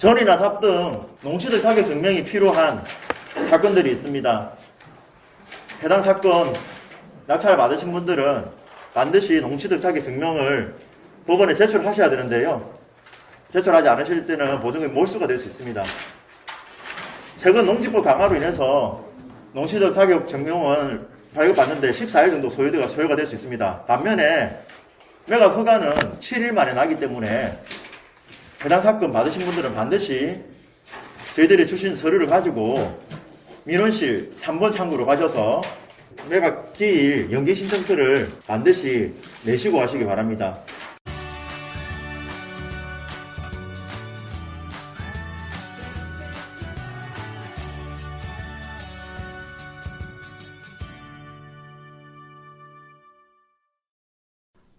전이나 답 등 농취득 자격 증명이 필요한 사건들이 있습니다. 해당 사건 낙찰 받으신 분들은 반드시 농취득 자격 증명을 법원에 제출하셔야 되는데요. 제출하지 않으실 때는 보증금 몰수가 될 수 있습니다. 최근 농지법 강화로 인해서 농취득 자격 증명을 발급받는데 14일 정도 소요가, 소요가 될 수 있습니다. 반면에 매각 허가는 7일 만에 나기 때문에 해당 사건 받으신 분들은 반드시 저희들이 주신 서류를 가지고 민원실 3번 창구로 가셔서 매각 기일 연기 신청서를 반드시 내시고 하시기 바랍니다.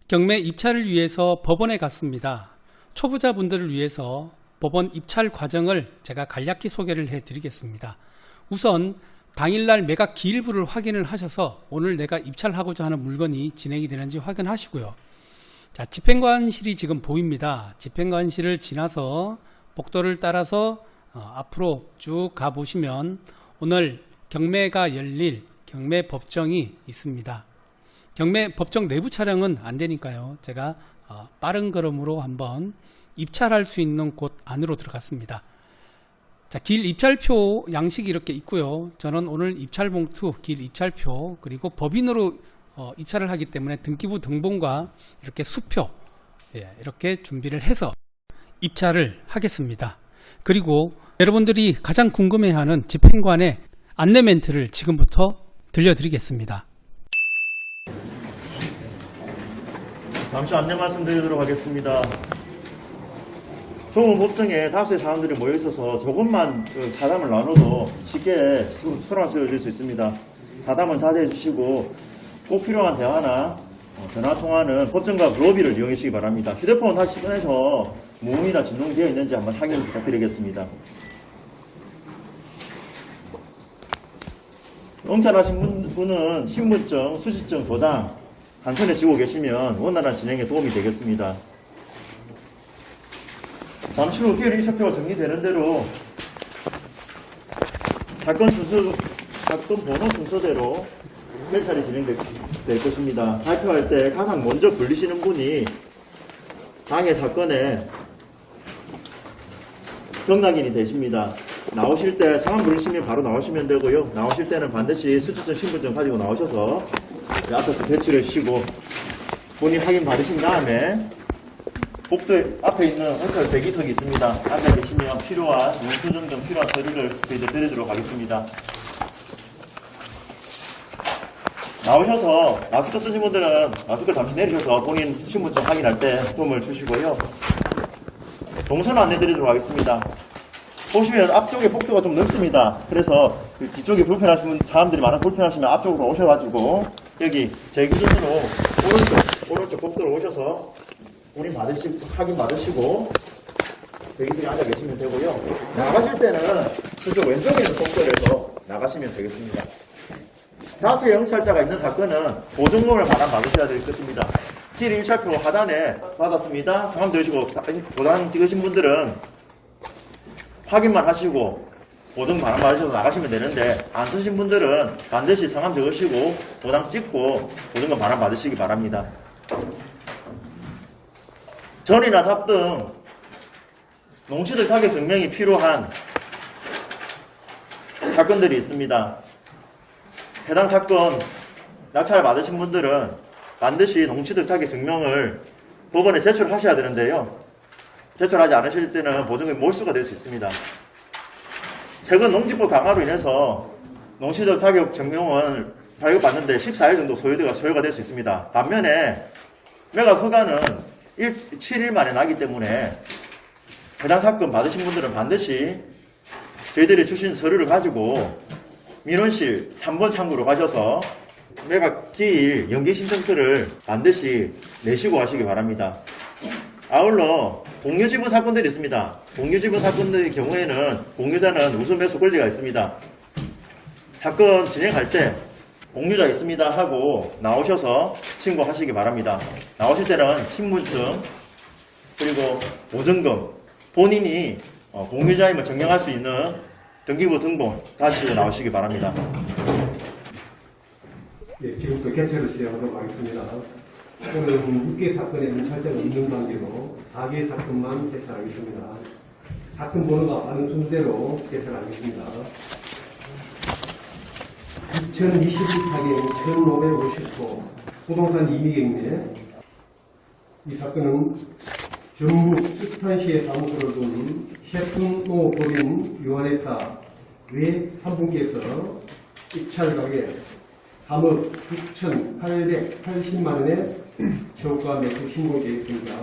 경매 입찰을 위해서 법원에 갔습니다. 초보자분들을 위해서 법원 입찰 과정을 제가 간략히 소개를 해드리겠습니다. 우선 당일날 매각 기일부를 확인을 하셔서 오늘 내가 입찰하고자 하는 물건이 진행이 되는지 확인하시고요. 자, 집행관실이 지금 보입니다. 집행관실을 지나서 복도를 따라서 어, 앞으로 쭉 가보시면 오늘 경매가 열릴 경매 법정이 있습니다. 경매 법정 내부 촬영은 안 되니까요. 제가 어, 빠른 걸음으로 한번 입찰할 수 있는 곳 안으로 들어갔습니다. 자, 길 입찰표 양식이 이렇게 있고요. 저는 오늘 입찰 봉투, 길 입찰표, 그리고 법인으로 어, 입찰을 하기 때문에 등기부 등본과 이렇게 수표, 예, 이렇게 준비를 해서 입찰을 하겠습니다. 그리고 여러분들이 가장 궁금해하는 집행관의 안내 멘트를 지금부터 들려드리겠습니다. 잠시 안내 말씀드리도록 하겠습니다. 조금 법정에 다수의 사람들이 모여 있어서 조금만 그 사담을 나눠도 쉽게 수- 소란 세워질 수 있습니다. 사담은 자제해 주시고 꼭 필요한 대화나 어, 전화 통화는 법정과 로비를 이용해 주시기 바랍니다. 휴대폰 다시 꺼내서 무음이나 진동되어 있는지 한번 확인 부탁드리겠습니다. 응찰하신 분- 분은 신분증, 수시증, 도장 한 손에 쥐고 계시면 원활한 진행에 도움이 되겠습니다. 잠시 후 기일 인사표가 정리되는 대로 사건 순서, 사건 번호 순서대로 매찰이 진행될 될 것입니다. 발표할 때 가장 먼저 불리시는 분이 당해 사건에 경락인이 되십니다. 나오실 때 상황 부르시면 바로 나오시면 되고요. 나오실 때는 반드시 수치증 신분증 가지고 나오셔서 이 앞에서 제출해 주시고 본인 확인 받으신 다음에 복도 앞에 있는 호텔 대기석이 있습니다. 앉아 계시면 필요한 영수증 등 필요한 서류를 저희들 드리도록 하겠습니다. 나오셔서 마스크 쓰신 분들은 마스크 잠시 내리셔서 본인 신분증 확인할 때 도움을 주시고요. 동선 안내 드리도록 하겠습니다. 보시면 앞쪽에 복도가 좀 넓습니다. 그래서 그 뒤쪽에 불편하신 분- 사람들이 많아 불편하시면 앞쪽으로 오셔가지고 여기 제 기준으로 오른쪽 오른쪽 복도로 오셔서 본인 받으시 확인 받으시고 대기실에 앉아 계시면 되고요. 나가실 때는 저쪽 왼쪽에 있는 복도에서 나가시면 되겠습니다. 다수의 영찰자가 있는 사건은 보증금을 반환 받으셔야 될 것입니다. 길 일찰표 하단에 받았습니다. 성함 적으시고 보장 찍으신 분들은 확인만 하시고 보증 반환 받으셔서 나가시면 되는데 안 쓰신 분들은 반드시 성함 적으시고 도장 찍고 보증금 반환 받으시기 바랍니다. 전이나 답 등 농취득 자격 증명이 필요한 사건들이 있습니다. 해당 사건 낙찰 받으신 분들은 반드시 농취득 자격 증명을 법원에 제출하셔야 되는데요. 제출하지 않으실 때는 보증금 몰수가 될 수 있습니다. 최근 농지법 강화로 인해서 농취득 자격 증명을 발급받는데 14일 정도 소요가, 소요가 될 수 있습니다. 반면에 매각 허가는 1, 7일 만에 나기 때문에 해당 사건 받으신 분들은 반드시 저희들이 주신 서류를 가지고 민원실 3번 창구로 가셔서 매각 기일 연기 신청서를 반드시 내시고 하시기 바랍니다. 아울러 공유지분 사건들이 있습니다. 공유지분 사건들의 경우에는 공유자는 우선 매수 권리가 있습니다. 사건 진행할 때 공유자 있습니다 하고 나오셔서 신고하시기 바랍니다. 나오실 때는 신분증 그리고 보증금 본인이 어, 공유자임을 증명할 수 있는 등기부 등본 가지고 나오시기 바랍니다. 예, 지금부터 개최를 시작하도록 하겠습니다. 오늘은 6개 사건의 인찰자가 없는 관계로 4개 사건만 개최하겠습니다. 사건 번호가 받은 순대로 개최하겠습니다. 2021타기 1550호 부동산 이미경매 이 사건은 전북 뜻탄시에 사무소를 둔 셰프노 법인 유한회사 외 3분께서 입찰 가격 3억 9,880만 원의 저가 매수 신고 계획입니다.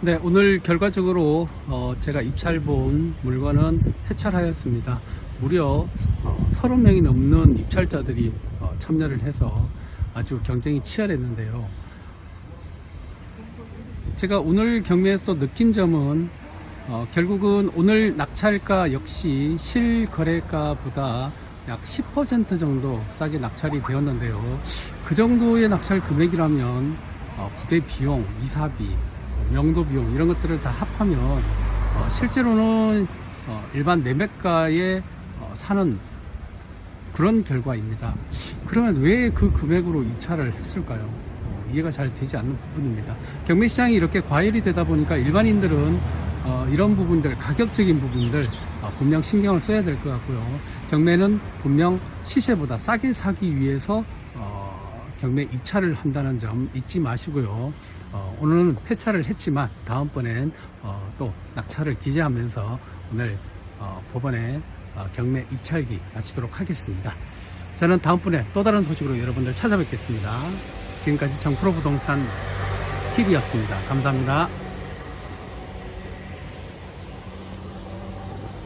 네, 오늘 결과적으로 어, 제가 입찰 본 물건은 폐찰하였습니다. 무려 어, 30명이 넘는 입찰자들이 어, 참여를 해서 아주 경쟁이 치열했는데요. 제가 오늘 경매에서 느낀 점은 어, 결국은 오늘 낙찰가 역시 실거래가보다 약 10% 정도 싸게 낙찰이 되었는데요. 그 정도의 낙찰 금액이라면 어, 부대 비용, 이사비, 명도 비용 이런 것들을 다 합하면 어, 실제로는 어, 일반 매매가에 어, 사는 그런 결과입니다. 그러면 왜 그 금액으로 입찰을 했을까요? 어, 이해가 잘 되지 않는 부분입니다. 경매 시장이 이렇게 과열이 되다 보니까 일반인들은 어, 이런 부분들, 가격적인 부분들 어, 분명 신경을 써야 될 것 같고요. 경매는 분명 시세보다 싸게 사기 위해서 어, 경매 입찰을 한다는 점 잊지 마시고요. 어, 오늘은 폐차를 했지만 다음번엔 어, 또 낙찰을 기재하면서 오늘 어, 법원에 어, 경매 입찰기 마치도록 하겠습니다. 저는 다음번에 또 다른 소식으로 여러분들 찾아뵙겠습니다. 지금까지 정프로 부동산 TV였습니다. 감사합니다.